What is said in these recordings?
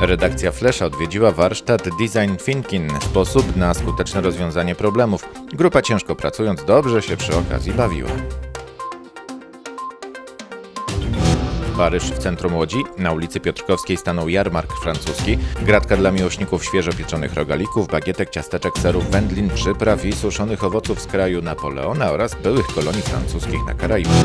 Redakcja Flesza odwiedziła warsztat Design Thinking, sposób na skuteczne rozwiązanie problemów. Grupa ciężko pracując dobrze się przy okazji bawiła. Paryż w centrum Łodzi. Na ulicy Piotrkowskiej stanął jarmark francuski. Gratka dla miłośników świeżo pieczonych rogalików, bagietek, ciasteczek, serów, wędlin, przypraw i suszonych owoców z kraju Napoleona oraz byłych kolonii francuskich na Karaibach.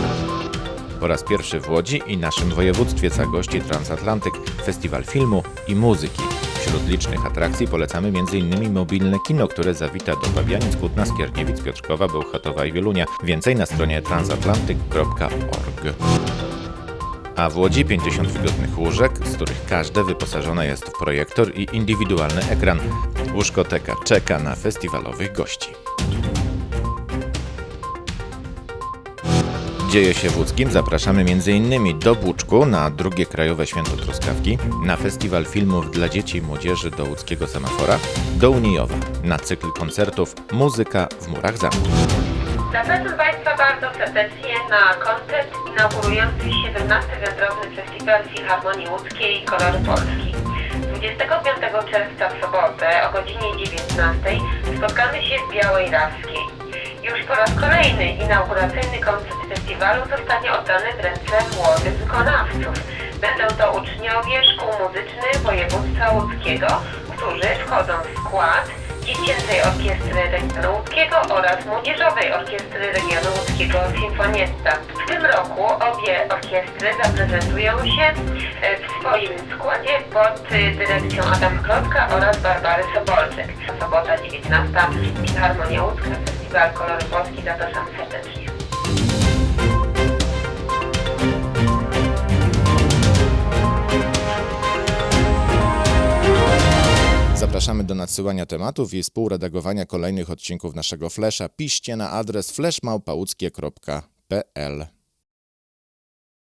Po raz pierwszy w Łodzi i naszym województwie zagości Transatlantyk Festiwal Filmu i Muzyki. Wśród licznych atrakcji polecamy m.in. mobilne kino, które zawita do Pabianic, Kutna, Skierniewic, Piotrkowa, Bełchatowa i Wielunia. Więcej na stronie transatlantyk.org. A w Łodzi 50 wygodnych łóżek, z których każde wyposażone jest w projektor i indywidualny ekran. Łóżkoteka czeka na festiwalowych gości. Dzieje się w Łódzkim zapraszamy m.in. do Buczku na drugie Krajowe Święto Truskawki, na Festiwal Filmów dla Dzieci i Młodzieży do Łódzkiego Semafora, do Unijowa, na cykl koncertów Muzyka w Murach Zamku. Zapraszam Państwa bardzo serdecznie na koncert inaugurujący 17. Wędrowny Festiwal Filharmonii Łódzkiej Kolory Polski. 25 czerwca w sobotę o godzinie 19 spotkamy się w Białej Rawskiej. Już po raz kolejny inauguracyjny koncert festiwalu zostanie oddany w ręce młodych wykonawców. Będą to uczniowie szkół muzycznych województwa łódzkiego, którzy wchodzą w skład Dziecięcej Orkiestry Regionu Łódzkiego oraz Młodzieżowej Orkiestry Regionu Łódzkiego Sinfonietta. W tym roku obie orkiestry zaprezentują się e, w swoim składzie pod y, dyrekcją Adama Klotka oraz Barbary Sobolczyk. Sobota 19. Filharmonia Łódzka, Festiwal Kolory Polski. Zapraszam serdecznie. Do nadsyłania tematów i współredagowania kolejnych odcinków naszego Flesza. Piszcie na adres fleszmałpałuckie.pl